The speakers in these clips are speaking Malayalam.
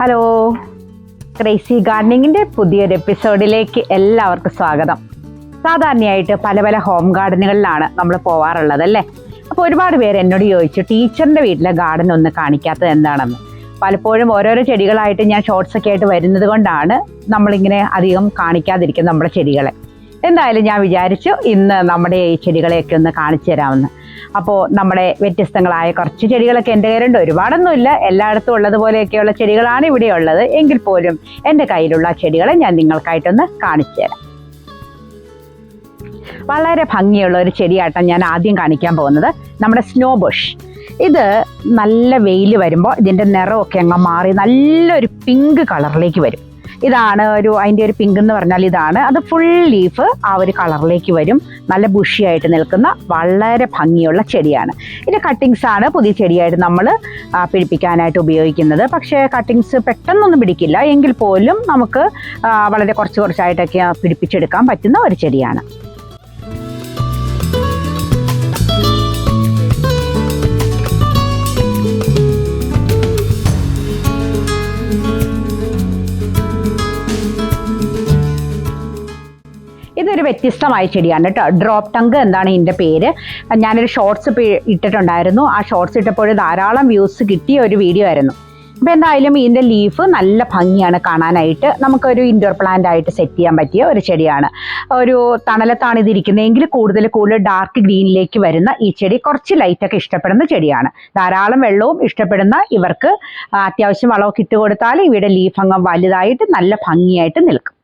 ഹലോ ക്രേസി ഗാർഡനിങ്ങിന്റെ പുതിയൊരു എപ്പിസോഡിലേക്ക് എല്ലാവർക്കും സ്വാഗതം. സാധാരണയായിട്ട് പല പല ഹോം ഗാർഡനുകളിലാണ് നമ്മൾ പോവാറുള്ളത് അല്ലേ? അപ്പോൾ ഒരുപാട് പേര് എന്നോട് ചോദിച്ചു ടീച്ചറിന്റെ വീട്ടിലെ ഗാർഡൻ ഒന്ന് കാണിക്കാത്തത് എന്താണെന്ന്? പലപ്പോഴും ഓരോരോ ചെടികളായിട്ട് ഞാൻ ഷോർട്സ് ഒക്കെ ആയിട്ട് വരുന്നത് കൊണ്ടാണ് നമ്മളിങ്ങനെ അധികം കാണിക്കാതിരിക്കുന്നത് നമ്മുടെ ചെടികളെ. എന്തായാലും ഞാൻ വിചാരിച്ചു ഇന്ന് നമ്മുടെ ഈ ചെടികളെയൊക്കെ ഒന്ന് കാണിച്ചു തരാമെന്ന്. അപ്പോൾ നമ്മുടെ വ്യത്യസ്തങ്ങളായ കുറച്ച് ചെടികളൊക്കെ എന്റെ കയ്യിലുണ്ട്. ഒരുപാടൊന്നുമില്ല. എല്ലായിടത്തും ഉള്ളതുപോലെയൊക്കെയുള്ള ചെടികളാണ് ഇവിടെ ഉള്ളത്. എങ്കിൽ പോലും എന്റെ കയ്യിലുള്ള ചെടികളെ ഞാൻ നിങ്ങൾക്കായിട്ടൊന്ന് കാണിച്ചു തരാം. വളരെ ഭംഗിയുള്ള ഒരു ചെടിയാട്ടം ഞാൻ ആദ്യം കാണിക്കാൻ പോകുന്നത്. നമ്മുടെ സ്നോ ബുഷ്. ഇത് നല്ല വെയിൽ വരുമ്പോൾ ഇതിന്റെ നിറമൊക്കെ അങ്ങ് മാറി. നല്ലൊരു പിങ്ക് കളറിലേക്ക് വരും. ഇതാണ് ഒരു അതിന്റെ ഒരു പിങ്ക് എന്ന് പറഞ്ഞാൽ ഇതാണ്. അത് ഫുൾ ലീഫ് ആ ഒരു കളറിലേക്ക് വരും. നല്ല ബുഷിയായിട്ട് നിൽക്കുന്ന വളരെ ഭംഗിയുള്ള ചെടിയാണ്. ഇതിന്റെ കട്ടിങ്സ് ആണ് പുതിയ ചെടിയായിട്ട് നമ്മൾ പിടിപ്പിക്കാനായിട്ട് ഉപയോഗിക്കുന്നത്. പക്ഷേ കട്ടിങ്സ് പെട്ടെന്നൊന്നും പിടിക്കില്ല. എങ്കിൽ പോലും നമുക്ക് വളരെ കുറച്ച് കുറച്ചായിട്ടൊക്കെ പിടിപ്പിച്ചെടുക്കാൻ പറ്റുന്ന ഒരു ചെടിയാണ്. ഇതൊരു വ്യത്യസ്തമായ ചെടിയാണ് കേട്ടോ. ഡ്രോപ്പ് ടങ്ക് എന്താണ് ഇതിന്റെ പേര്. ഞാനൊരു ഷോർട്സ് ഇട്ടിട്ടുണ്ടായിരുന്നു. ആ ഷോർട്സ് ഇട്ടപ്പോൾ ധാരാളം വ്യൂസ് കിട്ടിയ ഒരു വീഡിയോ ആയിരുന്നു. അപ്പോൾ എന്തായാലും ഇതിന്റെ ലീഫ് നല്ല ഭംഗിയാണ് കാണാനായിട്ട്. നമുക്കൊരു ഇൻഡോർ പ്ലാന്റ് ആയിട്ട് സെറ്റ് ചെയ്യാൻ പറ്റിയ ഒരു ചെടിയാണ്. ഒരു തണലത്താണ് ഇതിരിക്കുന്നതെങ്കിൽ കൂടുതൽ കൂടുതൽ ഡാർക്ക് ഗ്രീനിലേക്ക് വരുന്ന ഈ ചെടി കുറച്ച് ലൈറ്റൊക്കെ ഇഷ്ടപ്പെടുന്ന ചെടിയാണ്. ധാരാളം വെള്ളവും ഇഷ്ടപ്പെടുന്ന ഇവർക്ക് അത്യാവശ്യം വളമൊക്കെ ഇട്ട് കൊടുത്താൽ ഇവയുടെ ലീഫ് അങ്ങ് വലുതായിട്ട് നല്ല ഭംഗിയായിട്ട് നിൽക്കും.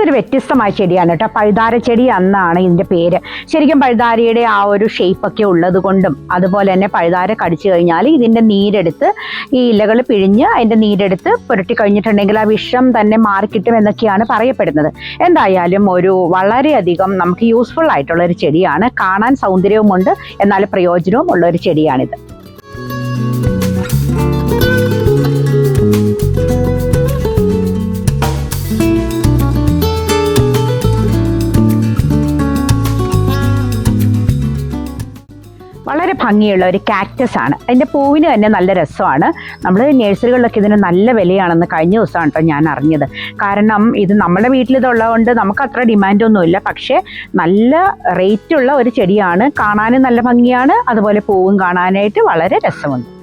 ഇതൊരു വ്യത്യസ്തമായ ചെടിയാണ് കേട്ടോ. പഴുതാര ചെടി എന്നാണ് ഇതിന്റെ പേര്. ശരിക്കും പഴുതാരയുടെ ആ ഒരു ഷേപ്പൊക്കെ ഉള്ളത് കൊണ്ടും അതുപോലെ തന്നെ പഴുതാര കടിച്ചു കഴിഞ്ഞാൽ ഇതിന്റെ നീരെടുത്ത് ഈ ഇലകൾ പിഴിഞ്ഞ് അതിന്റെ നീരെടുത്ത് പുരട്ടി കഴിഞ്ഞിട്ടുണ്ടെങ്കിൽ ആ വിഷം തന്നെ മാറിക്കിട്ടും എന്നൊക്കെയാണ് പറയപ്പെടുന്നത്. എന്തായാലും ഒരു വളരെയധികം നമുക്ക് യൂസ്ഫുൾ ആയിട്ടുള്ള ഒരു ചെടിയാണ്. കാണാൻ സൗന്ദര്യവുമുണ്ട് എന്നാൽ പ്രയോജനവും ഉള്ള ഒരു ചെടിയാണിത്. വളരെ ഭംഗിയുള്ള ഒരു കാക്ടസ് ആണ്. അതിന്റെ പൂവിന് തന്നെ നല്ല രസമാണ്. നമ്മൾ നഴ്സറികളിലൊക്കെ ഇതിന് നല്ല വിലയാണെന്ന് കഴിഞ്ഞ ദിവസമാണ് കേട്ടോ ഞാൻ അറിഞ്ഞത്. കാരണം ഇത് നമ്മുടെ വീട്ടിൽ ഇതുള്ളതുകൊണ്ട് നമുക്ക് അത്ര ഡിമാൻഡൊന്നുമില്ല പക്ഷേ നല്ല റേറ്റുള്ള ഒരു ചെടിയാണ്. കാണാനും നല്ല ഭംഗിയാണ്. അതുപോലെ പൂവും കാണാനായിട്ട് വളരെ രസമുണ്ട്.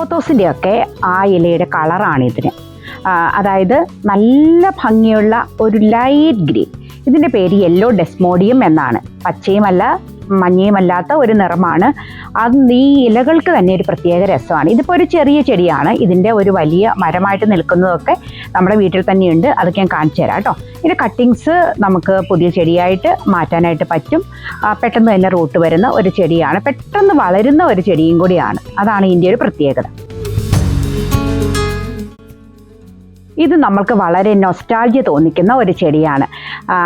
നിയോൺ പോത്തോസിന്റെ ഒക്കെ ആ ഇലയുടെ കളറാണ് ഇതിന് അതായത് നല്ല ഭംഗിയുള്ള ഒരു ലൈറ്റ് ഗ്രീൻ. ഇതിന്റെ പേര് യെല്ലോ ഡെസ്മോഡിയം എന്നാണ്. പച്ചയുമല്ല മഞ്ഞയുമല്ലാത്ത ഒരു നിറമാണ്. അത് ഈ ഇലകൾക്ക് തന്നെ ഒരു പ്രത്യേക രസമാണ്. ഇതിപ്പോൾ ഒരു ചെറിയ ചെടിയാണ്. ഇതിന്റെ ഒരു വലിയ മരമായിട്ട് നിൽക്കുന്നതൊക്കെ നമ്മുടെ വീട്ടിൽ തന്നെയുണ്ട്. അതൊക്കെ ഞാൻ കാണിച്ചു തരാം കേട്ടോ. ഇതിന്റെ കട്ടിങ്സ് നമുക്ക് പുതിയ ചെടിയായിട്ട് മാറ്റാനായിട്ട് പറ്റും. പെട്ടെന്ന് തന്നെ റൂട്ട് വരുന്ന ഒരു ചെടിയാണ്. പെട്ടെന്ന് വളരുന്ന ഒരു ചെടിയും കൂടിയാണ്. അതാണ് ഇതിന്റെ ഒരു പ്രത്യേകത. ഇത് നമ്മൾക്ക് വളരെ നൊസ്റ്റാൾജിയ തോന്നിക്കുന്ന ഒരു ചെടിയാണ്.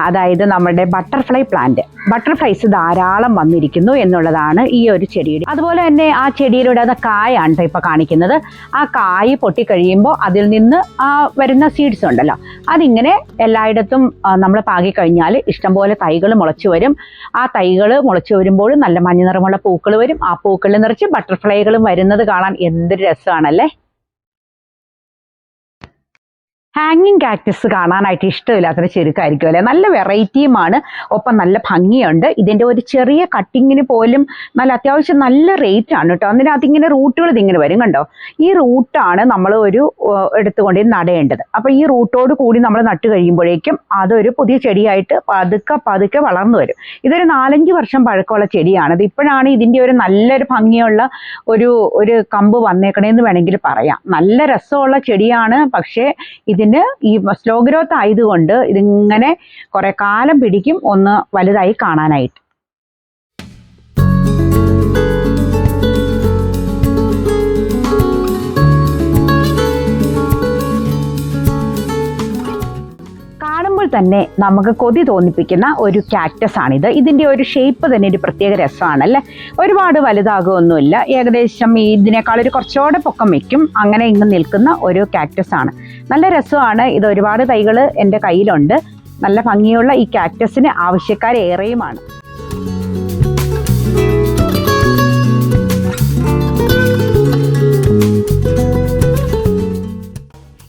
അതായത് നമ്മുടെ ബട്ടർഫ്ലൈ പ്ലാന്റ് ബട്ടർഫ്ലൈസ് ധാരാളം വന്നിരിക്കുന്നു എന്നുള്ളതാണ് ഈ ഒരു ചെടിയുടെ അതുപോലെ തന്നെ ആ ചെടിയിലൂടെ അത് കായാണ് ഇപ്പോൾ കാണിക്കുന്നത്. ആ കായ് പൊട്ടിക്കഴിയുമ്പോൾ അതിൽ നിന്ന് ആ വരുന്ന സീഡ്സ് ഉണ്ടല്ലോ. അതിങ്ങനെ എല്ലായിടത്തും നമ്മൾ പാകി കഴിഞ്ഞാൽ ഇഷ്ടംപോലെ തൈകൾ മുളച്ചു വരും. ആ തൈകൾ മുളച്ചു വരുമ്പോൾ നല്ല മഞ്ഞ നിറമുള്ള പൂക്കൾ വരും. ആ പൂക്കളിൽ നിറച്ച് ബട്ടർഫ്ലൈകളും വരുന്നത് കാണാൻ എന്തൊരു രസമാണല്ലേ? ഹാങ്ങിങ് കാക്ടസ് കാണാനായിട്ട് ഇഷ്ടമില്ലാത്തൊരു ചെരുക്കായിരിക്കും അല്ലേ? നല്ല വെറൈറ്റിയുമാണ് ഒപ്പം നല്ല ഭംഗിയുണ്ട്. ഇതിന്റെ ഒരു ചെറിയ കട്ടിങ്ങിന് പോലും നല്ല അത്യാവശ്യം നല്ല റേറ്റ് ആണ് കേട്ടോ. അതിനകത്ത് ഇങ്ങനെ റൂട്ടുകൾ ഇതിങ്ങനെ വരും കണ്ടോ? ഈ റൂട്ടാണ് നമ്മൾ ഒരു എടുത്തുകൊണ്ട് നടേണ്ടത്. അപ്പോൾ ഈ റൂട്ടോട് കൂടി നമ്മൾ നട്ട് കഴിയുമ്പോഴേക്കും അതൊരു പുതിയ ചെടിയായിട്ട് പതുക്കെ പതുക്കെ വളർന്നു വരും. ഇതൊരു നാലഞ്ച് വർഷം പഴക്കമുള്ള ചെടിയാണ്. ഇത് ഇപ്പോഴാണ് ഇതിന്റെ ഒരു നല്ലൊരു ഭംഗിയുള്ള ഒരു ഒരു കമ്പ് വന്നേക്കണേന്ന് വേണമെങ്കിൽ പറയാം. നല്ല രസമുള്ള ചെടിയാണ്. പക്ഷേ ഇതിന് ഈ സ്ലോ ഗ്രോത്ത് ആയതുകൊണ്ട് ഇതിങ്ങനെ കുറെ കാലം പിടിക്കും ഒന്ന് വലുതായി കാണാനായിട്ട്. തന്നെ നമുക്ക് കൊതി തോന്നിപ്പിക്കുന്ന ഒരു കാക്ടസ് ആണിത്. ഇതിന്റെ ഒരു ഷേപ്പ് തന്നെ ഒരു പ്രത്യേക രസമാണ് അല്ലേ ഒരുപാട് വലുതാകുമൊന്നുമില്ല ഏകദേശം ഇതിനേക്കാൾ ഒരു കുറച്ചുകൂടെ പൊക്കം വയ്ക്കും. അങ്ങനെ ഇങ്ങ് നിൽക്കുന്ന ഒരു കാക്ടസ് ആണ്. നല്ല രസമാണ്. ഇത് ഒരുപാട് തൈകൾ എന്റെ കയ്യിലുണ്ട്. നല്ല ഭംഗിയുള്ള ഈ കാക്ടസിന് ആവശ്യക്കാരേറെയുമാണ്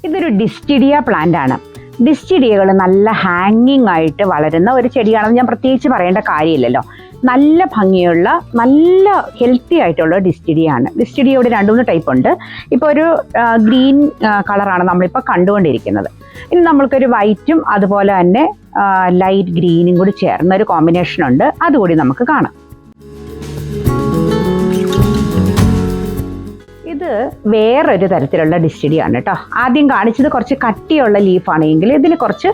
ഇതൊരു ഡിസ്റ്റിഡിയ പ്ലാന്റ് ആണ്. ഡിസ്റ്റിഡിയകൾ നല്ല ഹാങ്ങിങ് ആയിട്ട് വളരുന്ന ഒരു ചെടിയാണെന്ന് ഞാൻ പ്രത്യേകിച്ച് പറയേണ്ട കാര്യമില്ലല്ലോ. നല്ല ഭംഗിയുള്ള നല്ല ഹെൽത്തി ആയിട്ടുള്ള ഡിസ്റ്റിഡിയാണ്. ആണ് ഡിസ്റ്റിഡിയയുടെ രണ്ട് മൂന്ന് ടൈപ്പ് ഉണ്ട്. ഇപ്പോൾ ഒരു ഗ്രീൻ കളറാണ് നമ്മളിപ്പോൾ കണ്ടുകൊണ്ടിരിക്കുന്നത്. ഇനി നമ്മൾക്കൊരു വൈറ്റും അതുപോലെ തന്നെ ലൈറ്റ് ഗ്രീനും കൂടി ചേർന്ന ഒരു കോമ്പിനേഷൻ ഉണ്ട്. അതുകൂടി നമുക്ക് കാണാം. ഇത് വേറൊരു തരത്തിലുള്ള ഡിസ്റ്റിഡിയാണ് കേട്ടോ ആദ്യം കാണിച്ചത് കുറച്ച് കട്ടിയുള്ള ലീഫാണെങ്കിൽ ഇതിന് കുറച്ച്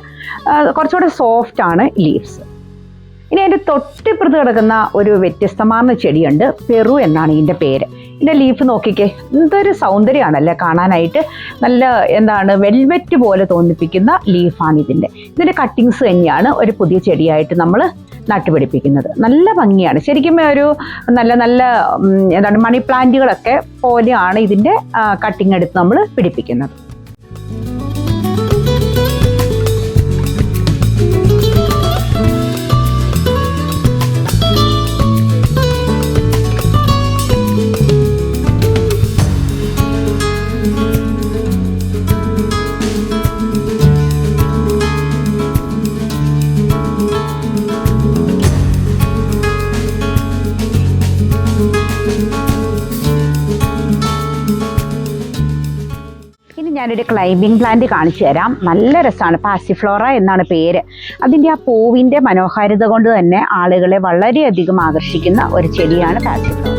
കുറച്ചുകൂടെ സോഫ്റ്റ് ആണ് ലീവ്സ് ഇനി അതിന്റെ തൊട്ടിപ്പുറത്ത് കിടക്കുന്ന ഒരു വ്യത്യസ്തമാർന്ന ചെടിയുണ്ട്. പെറു എന്നാണ് ഇതിന്റെ പേര്. ഇതിന്റെ ലീഫ് നോക്കിക്കേ എന്തൊരു സൗന്ദര്യമാണല്ലേ കാണാനായിട്ട്. നല്ല എന്താണ് വെൽവെറ്റ് പോലെ തോന്നിപ്പിക്കുന്ന ലീഫാണ് ഇതിന്റെ ഇതിന്റെ കട്ടിങ്സ് തന്നെയാണ് ഒരു പുതിയ ചെടിയായിട്ട് നമ്മൾ നട്ടുപിടിപ്പിക്കുന്നത്. നല്ല ഭംഗിയാണ്. ശരിക്കും ഒരു നല്ല നല്ല എന്താണ് മണി പ്ലാന്റുകളൊക്കെ പോലെയാണ് ഇതിന്റെ കട്ടിങ് എടുത്ത് നമ്മൾ പിടിപ്പിക്കുന്നത്. ഞാനൊരു ക്ലൈമ്പിംഗ് പ്ലാന്റ് കാണിച്ചു തരാം. നല്ല രസമാണ്. പാസിഫ്ലോറ എന്നാണ് പേര്. അതിന്റെ ആ പൂവിന്റെ മനോഹാരിത കൊണ്ട് തന്നെ ആളുകളെ വളരെയധികം ആകർഷിക്കുന്ന ഒരു ചെടിയാണ് പാസിഫ്ലോറ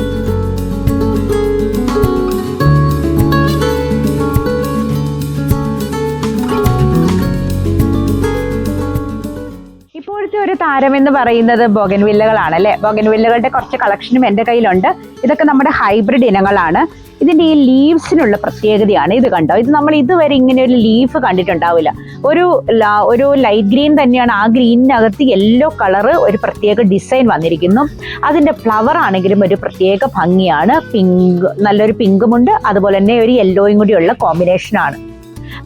ഒരു താരം എന്ന് പറയുന്നത് ബൊഗൻവില്ലകളാണ് അല്ലേ? ബൊഗൻവില്ലകളുടെ കുറച്ച് കളക്ഷനും എന്റെ കയ്യിലുണ്ട്. ഇതൊക്കെ നമ്മുടെ ഹൈബ്രിഡ് ഇനങ്ങളാണ്. ഇതിന്റെ ഈ ലീവ്സിനുള്ള പ്രത്യേകതയാണ് ഇത് കണ്ടോ? ഇത് നമ്മൾ ഇതുവരെ ഇങ്ങനെ ഒരു ലീഫ് കണ്ടിട്ടുണ്ടാവില്ല. ഒരു ഒരു ലൈറ്റ് ഗ്രീൻ തന്നെയാണ് ആ ഗ്രീനിനകത്ത് യെല്ലോ കളറ് ഒരു പ്രത്യേക ഡിസൈൻ വന്നിരിക്കുന്നു. അതിന്റെ ഫ്ലവർ ആണെങ്കിലും ഒരു പ്രത്യേക ഭംഗിയാണ്. പിങ്ക് നല്ലൊരു പിങ്കുമുണ്ട് അതുപോലെ തന്നെ ഒരു യെല്ലോയും കൂടിയുള്ള കോമ്പിനേഷനാണ്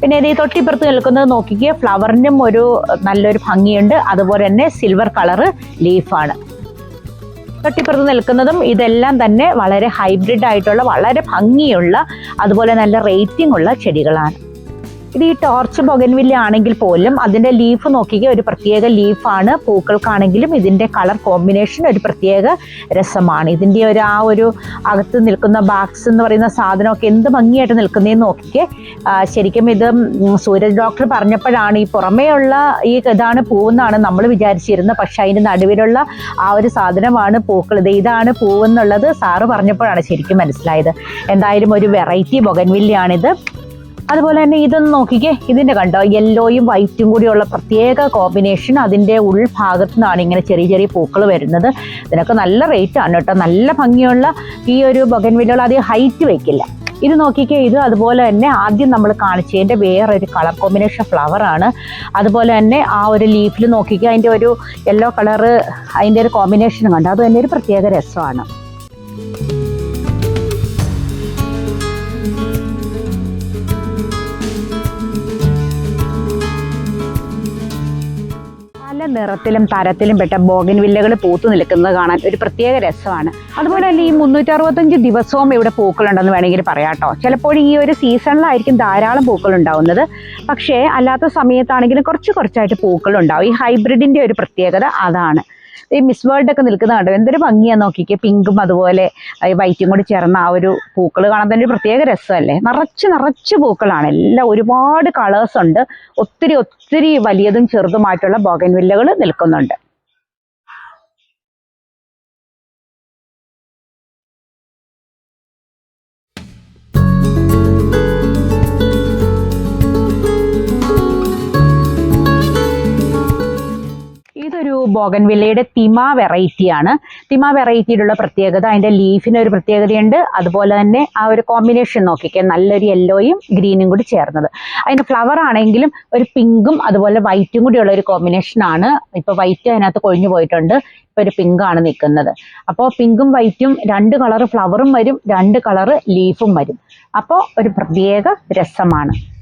പിന്നെ ഇത് ഈ തൊട്ടിപ്പുറത്ത് നിൽക്കുന്നത് നോക്കിക്കുക ഫ്ലവറിനും ഒരു നല്ലൊരു ഭംഗിയുണ്ട്. അതുപോലെ തന്നെ സിൽവർ കളറ് ലീഫാണ് തൊട്ടിപ്പുറത്ത് നിൽക്കുന്നതും ഇതെല്ലാം തന്നെ വളരെ ഹൈബ്രിഡ് ആയിട്ടുള്ള വളരെ ഭംഗിയുള്ള അതുപോലെ നല്ല റേറ്റിംഗ് ഉള്ള ചെടികളാണ്. ഇത് ഈ ടോർച്ച് ബൊഗൻവില്ല ആണെങ്കിൽ പോലും അതിന്റെ ലീഫ് നോക്കിക്കുക ഒരു പ്രത്യേക ലീഫാണ് പൂക്കൾക്കാണെങ്കിലും ഇതിന്റെ കളർ കോമ്പിനേഷൻ ഒരു പ്രത്യേക രസമാണ്. ഇതിന്റെ ഒരു ആ ഒരു അകത്ത് നിൽക്കുന്ന ബാക്സ് എന്ന് പറയുന്ന സാധനമൊക്കെ എന്ത് ഭംഗിയായിട്ട് നിൽക്കുന്നതെന്ന് നോക്കിക്കേ. ശരിക്കും ഇത് സൂരജ് ഡോക്ടർ പറഞ്ഞപ്പോഴാണ് ഈ പുറമേയുള്ള ഈ ഇതാണ് പൂവെന്നാണ് നമ്മൾ വിചാരിച്ചിരുന്നത്. പക്ഷെ അതിന്റെ നടുവിലുള്ള ആ ഒരു സാധനമാണ് പൂക്കൾ. ഇത് ഇതാണ് പൂവെന്നുള്ളത് സാറ് പറഞ്ഞപ്പോഴാണ് ശരിക്കും മനസ്സിലായത്. എന്തായാലും ഒരു വെറൈറ്റി ബൊഗൻവില്ലയാണിത് അതുപോലെ തന്നെ ഇതൊന്ന് നോക്കിക്കേ. ഇതിന്റെ കണ്ടോ യെല്ലോയും വൈറ്റും കൂടിയുള്ള പ്രത്യേക കോമ്പിനേഷൻ അതിന്റെ ഉൾഭാഗത്തു നിന്നാണ് ഇങ്ങനെ ചെറിയ ചെറിയ പൂക്കൾ വരുന്നത്. ഇതിനൊക്കെ നല്ല റേറ്റ് ആണ് കേട്ടോ. നല്ല ഭംഗിയുള്ള ഈ ഒരു ബൊഗൻവില്ലകൾ അധികം ഹൈറ്റ് വയ്ക്കില്ല ഇത് നോക്കിക്കേ ഇത് അതുപോലെ തന്നെ ആദ്യം നമ്മൾ കാണിച്ചതിന്റെ വേറൊരു കളർ കോമ്പിനേഷൻ ഫ്ലവർ ആണ്. അതുപോലെ തന്നെ ആ ഒരു ലീഫിൽ നോക്കിക്കേ അതിന്റെ ഒരു യെല്ലോ കളറ് അതിന്റെ ഒരു കോമ്പിനേഷൻ കണ്ടു? അത് തന്നെ ഒരു പ്രത്യേക രസമാണ്. പല നിറത്തിലും തരത്തിലും പെട്ട ബോഗൻ വില്ലകൾ പൂത്തു നിൽക്കുന്നത് കാണാൻ ഒരു പ്രത്യേക രസമാണ്. അതുപോലെ തന്നെ ഈ മുന്നൂറ്റി അറുപത്തഞ്ച് ദിവസവും ഇവിടെ പൂക്കളുണ്ടെന്ന് വേണമെങ്കിൽ പറയാട്ടോ ചിലപ്പോൾ ഈ ഒരു സീസണിലായിരിക്കും ധാരാളം പൂക്കൾ ഉണ്ടാവുന്നത്. പക്ഷേ അല്ലാത്ത സമയത്താണെങ്കിലും കുറച്ച് കുറച്ചായിട്ട് പൂക്കളുണ്ടാവും. ഈ ഹൈബ്രിഡിന്റെ ഒരു പ്രത്യേകത അതാണ്. ഈ മിസ് വേൾഡ് ഒക്കെ നിൽക്കുന്ന കണ്ടോ? എന്തൊരു ഭംഗിയാ നോക്കിക്കേ. പിങ്കും അതുപോലെ വൈറ്റും കൂടി ചേർന്ന ആ ഒരു പൂക്കൾ കാണാൻ തന്നെ ഒരു പ്രത്യേക രസമല്ലേ? നിറച്ച് നിറച്ച് പൂക്കളാണ്. എല്ലാം ഒരുപാട് കളേഴ്സ് ഉണ്ട്. ഒത്തിരി ഒത്തിരി വലിയതും ചെറുതുമായിട്ടുള്ള ബോഗൻവില്ലകൾ നിൽക്കുന്നുണ്ട്. ബോഗൻവില്ലയുടെ തിമ വെറൈറ്റിയാണ്. തിമ വെറൈറ്റിയിലുള്ള പ്രത്യേകത അതിന്റെ ലീഫിന് ഒരു പ്രത്യേകതയുണ്ട്. അതുപോലെ തന്നെ ആ ഒരു കോമ്പിനേഷൻ നോക്കിക്കേ നല്ലൊരു യെല്ലോയും ഗ്രീനും കൂടി ചേർന്നത്. അതിന്റെ ഫ്ലവർ ആണെങ്കിലും ഒരു പിങ്കും അതുപോലെ വൈറ്റും കൂടിയുള്ള ഒരു കോമ്പിനേഷനാണ് ഇപ്പോൾ വൈറ്റ് അതിനകത്ത് കൊഴിഞ്ഞു പോയിട്ടുണ്ട്. ഇപ്പോൾ ഒരു പിങ്കാണ് നിൽക്കുന്നത്. അപ്പോൾ പിങ്കും വൈറ്റും രണ്ട് കളർ ഫ്ലവറും വരും രണ്ട് കളർ ലീഫും വരും. അപ്പോൾ ഒരു പ്രത്യേക രസമാണ്.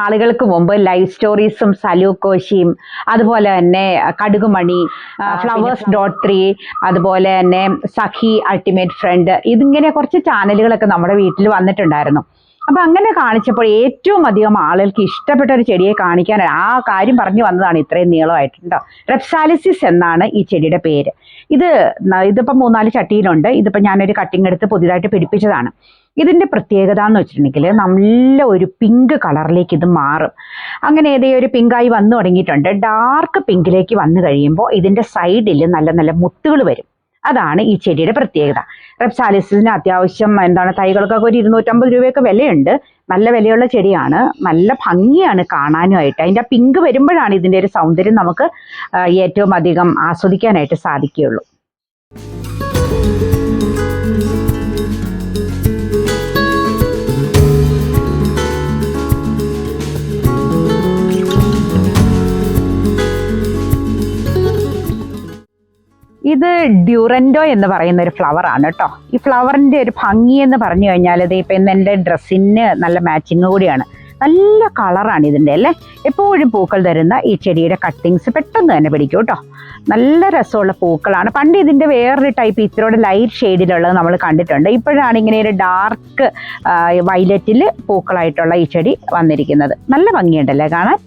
നാളുകൾക്ക് മുമ്പ് ലൈവ് സ്റ്റോറീസും സലൂക്കോശിയും അതുപോലെ തന്നെ കടുകുമണി ഫ്ലവേഴ്സ് ഡോട്ട് ത്രീ അതുപോലെ തന്നെ സഖി അൾട്ടിമേറ്റ് ഫ്രണ്ട് ഇതിങ്ങനെ കുറച്ച് ചാനലുകളൊക്കെ നമ്മുടെ വീട്ടിൽ വന്നിട്ടുണ്ടായിരുന്നു. അപ്പൊ അങ്ങനെ കാണിച്ചപ്പോൾ ഏറ്റവും അധികം ആളുകൾക്ക് ഇഷ്ടപ്പെട്ട ഒരു ചെടിയെ കാണിക്കാൻ ആ കാര്യം പറഞ്ഞു വന്നതാണ് ഇത്രയും നീളമായിട്ടുണ്ടോ. റെപ്സാലിസിസ് എന്നാണ് ഈ ചെടിയുടെ പേര്. ഇത് ഇതിപ്പോൾ ഇതിപ്പോ മൂന്നാൽ ചട്ടിയിലുണ്ട്. ഇതിപ്പോ ഞാനൊരു കട്ടിങ് എടുത്ത് പുതിയതായിട്ട് പിടിപ്പിച്ചതാണ്. ഇതിന്റെ പ്രത്യേകത എന്ന് വെച്ചിട്ടുണ്ടെങ്കിൽ നല്ല ഒരു പിങ്ക് കളറിലേക്ക് ഇത് മാറും. അങ്ങനെ ഏതേ ഒരു പിങ്കായി വന്നു തുടങ്ങിയിട്ടുണ്ട്. ഡാർക്ക് പിങ്കിലേക്ക് വന്നു കഴിയുമ്പോൾ ഇതിന്റെ സൈഡിൽ നല്ല നല്ല മുത്തുകൾ വരും. അതാണ് ഈ ചെടിയുടെ പ്രത്യേകത. റെപ്സാലിസിന് അത്യാവശ്യം എന്താണ് തൈകൾക്കൊക്കെ ഒരു ഇരുന്നൂറ്റമ്പത് രൂപയൊക്കെ വിലയുണ്ട്. നല്ല വിലയുള്ള ചെടിയാണ്. നല്ല ഭംഗിയാണ് കാണാനുമായിട്ട്. അതിന്റെ പിങ്ക് വരുമ്പോഴാണ് ഇതിന്റെ ഒരു സൗന്ദര്യം നമുക്ക് ഏറ്റവും അധികം ആസ്വദിക്കാനായിട്ട് സാധിക്കുകയുള്ളൂ. ഇത് ഡ്യൂറൻഡോ എന്ന് പറയുന്ന ഒരു ഫ്ലവർ ആണ് കേട്ടോ ഈ ഫ്ലവറിന്റെ ഒരു ഭംഗി എന്ന് പറഞ്ഞു കഴിഞ്ഞാൽ ഇത് ഇപ്പം ഇന്ന് എന്റെ ഡ്രസ്സിന് നല്ല മാച്ചിങ് കൂടിയാണ്. നല്ല കളറാണ് ഇതിന്റെ അല്ലേ? എപ്പോഴും പൂക്കൾ തരുന്ന ഈ ചെടിയുടെ കട്ടിങ്സ് പെട്ടെന്ന് തന്നെ പിടിക്കും കേട്ടോ നല്ല രസമുള്ള പൂക്കളാണ്. പണ്ട് ഇതിന്റെ വേറൊരു ടൈപ്പ് ഇത്രയോട് ലൈറ്റ് ഷെയ്ഡിലുള്ളത് നമ്മൾ കണ്ടിട്ടുണ്ട്. ഇപ്പോഴാണ് ഇങ്ങനെ ഒരു ഡാർക്ക് വൈലറ്റിൽ പൂക്കളായിട്ടുള്ള ഈ ചെടി വന്നിരിക്കുന്നത്. നല്ല ഭംഗിയുണ്ടല്ലേ കാണാൻ?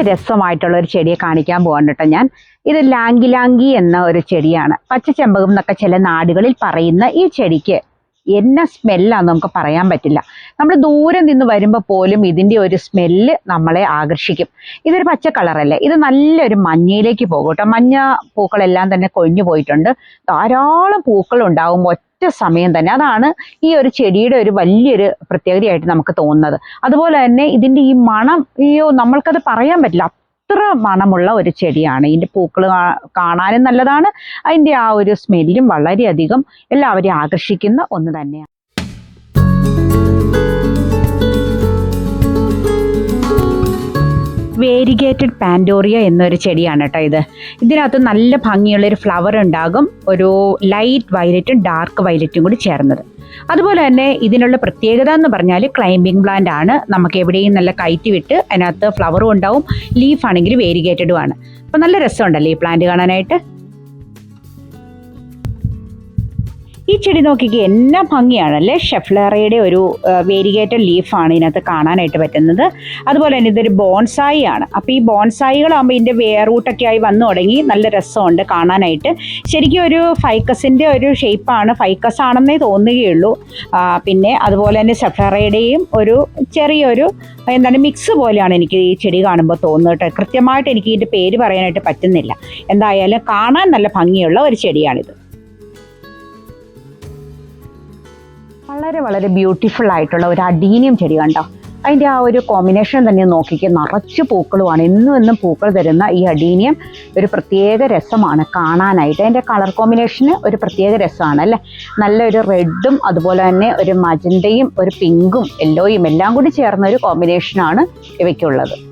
വളരെ രസമായിട്ടുള്ള ഒരു ചെടിയെ കാണിക്കാൻ പോകാൻ കേട്ടോ ഞാൻ. ഇത് ലാങ്കി ലാങ്കി എന്ന ഒരു ചെടിയാണ്. പച്ചച്ചെമ്പകം എന്നൊക്കെ ചില നാടുകളിൽ പറയുന്ന ഈ ചെടിക്ക് എന്ന സ്മെല്ലാന്ന് നമുക്ക് പറയാൻ പറ്റില്ല. നമ്മൾ ദൂരെ നിന്ന് വരുമ്പോൾ പോലും ഇതിന്റെ ഒരു സ്മെല്ല് നമ്മളെ ആകർഷിക്കും. ഇതൊരു പച്ച കളറല്ലേ ഇത് നല്ലൊരു മഞ്ഞയിലേക്ക് പോകും കേട്ടോ. മഞ്ഞ പൂക്കളെല്ലാം തന്നെ കൊഴിഞ്ഞു പോയിട്ടുണ്ട്. ധാരാളം പൂക്കൾ ഉണ്ടാവും ഒറ്റ സമയം തന്നെ. അതാണ് ഈ ഒരു ചെടിയുടെ ഒരു വലിയൊരു പ്രത്യേകതയായിട്ട് നമുക്ക് തോന്നുന്നത്. അതുപോലെ തന്നെ ഇതിന്റെ ഈ മണം അയ്യോ നമ്മൾക്കത് പറയാൻ പറ്റില്ല. അത്ര മണമുള്ള ഒരു ചെടിയാണ്. ഇതിന്റെ പൂക്കൾ കാണാനും നല്ലതാണ്. അതിന്റെ ആ ഒരു സ്മെല്ലും വളരെയധികം എല്ലാവരെയും ആകർഷിക്കുന്ന ഒന്ന് തന്നെയാണ്. വേരിഗേറ്റഡ് പാൻഡോറിയ എന്നൊരു ചെടിയാണ് കേട്ടോ ഇത്. ഇതിനകത്ത് നല്ല ഭംഗിയുള്ളൊരു ഫ്ലവർ ഉണ്ടാകും ഒരു ലൈറ്റ് വയലറ്റും ഡാർക്ക് വയലറ്റും കൂടി ചേർന്നത്. അതുപോലെ തന്നെ ഇതിനുള്ള പ്രത്യേകത എന്ന് പറഞ്ഞാൽ ക്ലൈംബിംഗ് പ്ലാന്റ് ആണ്. നമുക്ക് എവിടെയും നല്ല കയറ്റി വിട്ട് അതിനകത്ത് ഫ്ലവറും ഉണ്ടാവും ലീഫ് ആണെങ്കിൽ വേരിഗേറ്റഡും ആണ്. അപ്പം നല്ല രസമുണ്ടല്ലേ ഈ പ്ലാന്റ് കാണാനായിട്ട്? ഈ ചെടി നോക്കിക്ക് എന്നാ ഭംഗിയാണല്ലേ? ഷെഫ്ലറയുടെ ഒരു വേരിഗേറ്റഡ് ലീഫാണ് ഇതിനകത്ത് കാണാനായിട്ട് പറ്റുന്നത്. അതുപോലെ തന്നെ ഇതൊരു ബോൺസായി ആണ് അപ്പോൾ ഈ ബോൺസായികളാകുമ്പോൾ ഇതിന്റെ വേറൂട്ടൊക്കെ ആയി വന്നു തുടങ്ങി നല്ല രസമുണ്ട് കാണാനായിട്ട്. ശരിക്കും ഒരു ഫൈക്കസിന്റെ ഒരു ഷേപ്പാണ് ഫൈക്കസ് ആണെന്നേ തോന്നുകയുള്ളൂ പിന്നെ അതുപോലെ തന്നെ ഷെഫ്ലറയുടെയും ഒരു ചെറിയൊരു എന്താണ് മിക്സ് പോലെയാണ് എനിക്ക് ഈ ചെടി കാണുമ്പോൾ തോന്നുന്നത് കൃത്യമായിട്ട് എനിക്ക് ഇതിന്റെ പേര് പറയാനായിട്ട് പറ്റുന്നില്ല. എന്തായാലും കാണാൻ നല്ല ഭംഗിയുള്ള ഒരു ചെടിയാണിത്. വളരെ വളരെ ബ്യൂട്ടിഫുൾ ആയിട്ടുള്ള ഒരു അഡീനിയം ചെടി കണ്ടോ? അതിന്റെ ആ ഒരു കോമ്പിനേഷൻ തന്നെ നോക്കിക്കുക നിറച്ച് പൂക്കളുമാണ്. എന്നും എന്നും പൂക്കൾ തരുന്ന ഈ അഡീനിയം ഒരു പ്രത്യേക രസമാണ് കാണാനായിട്ട്. അതിന്റെ കളർ കോമ്പിനേഷന് ഒരു പ്രത്യേക രസമാണ് അല്ലേ? നല്ലൊരു റെഡും അതുപോലെ തന്നെ ഒരു മജന്തയും ഒരു പിങ്കും യെല്ലോയും എല്ലാം കൂടി ചേർന്ന ഒരു കോമ്പിനേഷനാണ് ഇവയ്ക്കുള്ളത്.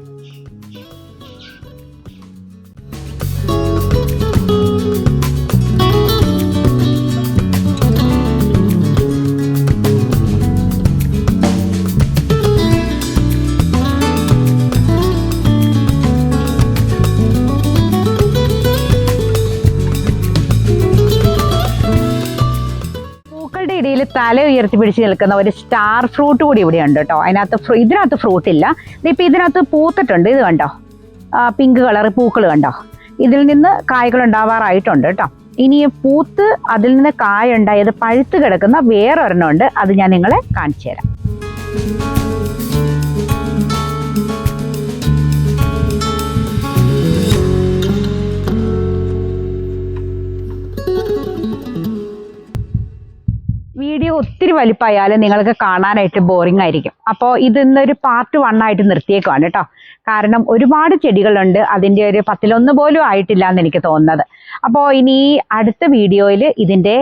തല ഉയർത്തി പിടിച്ച് നിൽക്കുന്ന ഒരു സ്റ്റാർ ഫ്രൂട്ട് കൂടി ഇവിടെ ഉണ്ട് കേട്ടോ അതിനകത്ത് ഇതിനകത്ത് ഫ്രൂട്ട് ഇല്ല. ഇതിപ്പോൾ ഇതിനകത്ത് പൂത്തിട്ടുണ്ട്. ഇത് കണ്ടോ? പിങ്ക് കളർ പൂക്കൾ കണ്ടോ? ഇതിൽ നിന്ന് കായ്കൾ ഉണ്ടാവാറായിട്ടുണ്ട് കേട്ടോ ഇനി പൂത്ത് അതിൽ നിന്ന് കായ ഉണ്ടായത് പഴുത്ത് കിടക്കുന്ന വേറൊരെണ്ണം ഉണ്ട്. അത് ഞാൻ നിങ്ങളെ കാണിച്ചു തരാം. വീഡിയോ ഒത്തിരി വലിപ്പമായാലും നിങ്ങൾക്ക് കാണാനായിട്ട് ബോറിംഗ് ആയിരിക്കും. അപ്പോൾ ഇതിന്നൊരു പാർട്ട് വൺ ആയിട്ട് നിർത്തിയേക്കുവാണ് കേട്ടോ. കാരണം ഒരുപാട് ചെടികളുണ്ട്. അതിന്റെ ഒരു പത്തിലൊന്ന് പോലും ആയിട്ടില്ല എന്ന് എനിക്ക് തോന്നുന്നത്. അപ്പോൾ ഇനി അടുത്ത വീഡിയോയിൽ ഇതിന്റെ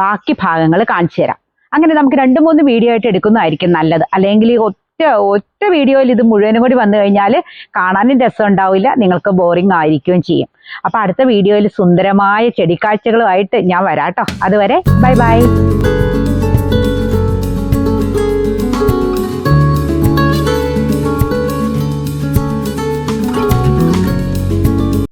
ബാക്കി ഭാഗങ്ങൾ കാണിച്ചു തരാം. അങ്ങനെ നമുക്ക് രണ്ട് മൂന്ന് വീഡിയോ ആയിട്ട് എടുക്കുന്നതായിരിക്കും നല്ലത്. അല്ലെങ്കിൽ ഒറ്റ ഒറ്റ വീഡിയോയിൽ ഇത് മുഴുവനും കൂടി വന്നു കഴിഞ്ഞാൽ കാണാനും രസം ഉണ്ടാവില്ല നിങ്ങൾക്ക് ബോറിംഗ് ആയിരിക്കുകയും ചെയ്യും. അപ്പോൾ അടുത്ത വീഡിയോയിൽ സുന്ദരമായ ചെടിക്കാഴ്ചകളുമായിട്ട് ഞാൻ വരാട്ടോ അതുവരെ ബൈ ബൈ.